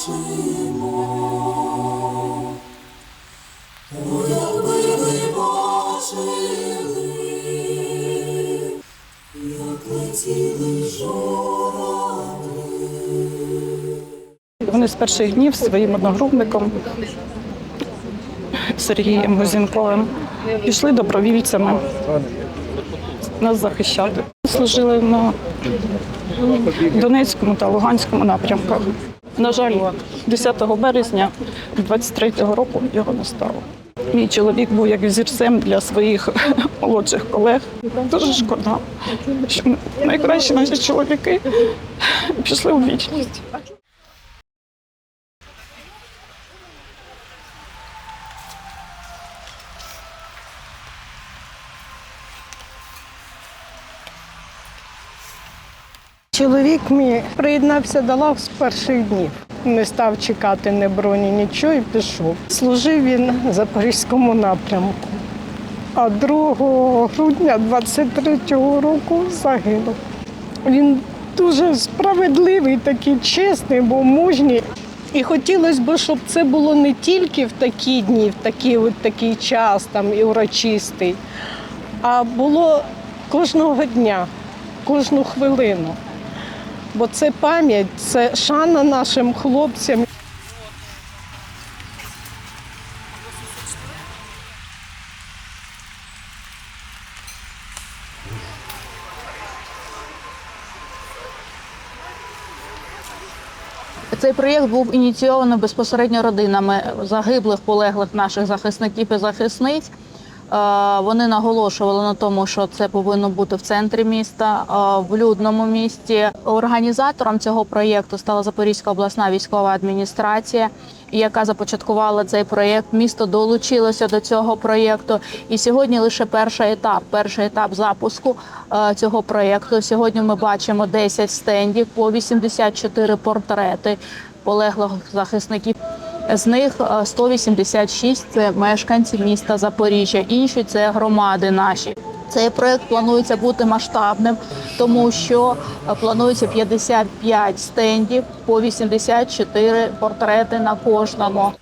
Вони з перших днів своїм одногрупником Сергієм Гузінковим пішли добровільцями нас захищати. Служили на Донецькому та Луганському напрямках. На жаль, 10 березня 23-го року його не стало. Мій чоловік був як зірцем для своїх молодших колег. Дуже шкода, що найкращі наші чоловіки пішли у вічність. Чоловік мій приєднався до лав з перших днів. Не став чекати ні броні, нічого і пішов. Служив він в Запорізькому напрямку. А 2 грудня 23-го року загинув. Він дуже справедливий, такий чесний, був мужній. І хотілося б, щоб це було не тільки в такі дні, в такий, от такий час там і урочистий, а було кожного дня, кожну хвилину. Бо це пам'ять, це шана нашим хлопцям. Цей проєкт був ініційований безпосередньо родинами загиблих, полеглих наших захисників і захисниць. Вони наголошували на тому, що це повинно бути в центрі міста, в людному місті. Організатором цього проєкту стала Запорізька обласна військова адміністрація, яка започаткувала цей проєкт. Місто долучилося до цього проєкту. І сьогодні лише перший етап, перший етап запуску цього проєкту. Сьогодні ми бачимо 10 стендів по 84 портрети полеглих захисників. З них е, 186 – це мешканці міста Запоріжжя, інші це громади наші. Цей проект планується бути масштабним, тому що е, планується 55 стендів по 84 портрети на кожному.